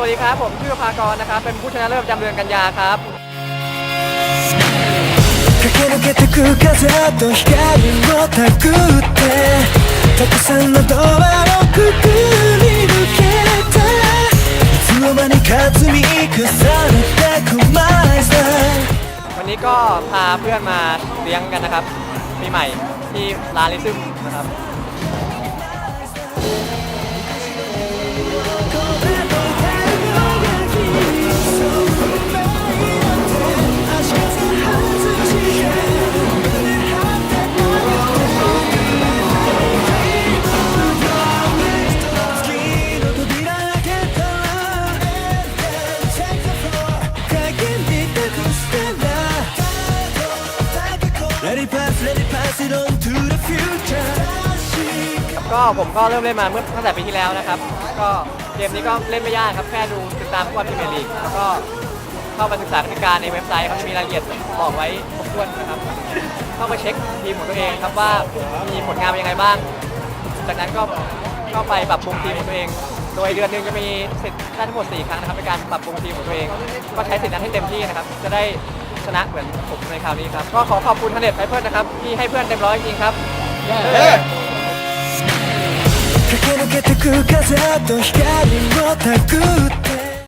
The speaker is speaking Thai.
ครับ ผมชื่อภากรนะครับ เป็นผู้ชนะเลิศประจำเดือนกันยาครับ 駆け抜けてく風と光をたぐってたくさんのドアをくぐり抜けたいつの間にか積み重ねてく My style วันนี้ก็พาเพื่อนมาเลี้ยงกันนะครับปีใหม่ที่ร้านลิซึมนะครับ Let it pass, let it pass it on to the future ก็ผมก็เริ่มเล่นมาเมื่อตั้งแต่ปีที่แล้วนะครับ ก็เกมนี้ก็เล่นไม่ยากครับ แค่ดูติดตามฟุตบอลพรีเมียร์ลีกแล้วก็เข้าไปศึกษากติกาในเว็บไซต์เขาจะมีรายละเอียดบอกไว้ครบถ้วนนะครับ เข้าไปเช็คทีมของตัวเองครับว่ามีผลงานเป็นยังไงบ้าง จากนั้นก็เข้าไปปรับปรุงทีมของตัวเอง โดยเดือนหนึ่งจะมีสิทธิ์ได้ทั้งหมด4ครั้งนะครับในการปรับปรุงทีมของตัวเอง ก็ใช้สิทธิ์นั้นให้เต็มที่นะครับ จะได้ ชนะเหมือนผมในคราวนี้ครับ ก็ขอขอบคุณทันเด็ดไปเพื่อนนะครับที่ให้เพื่อนเต็มร้อยจริงๆครับ 駆け抜けてく風と光をたぐって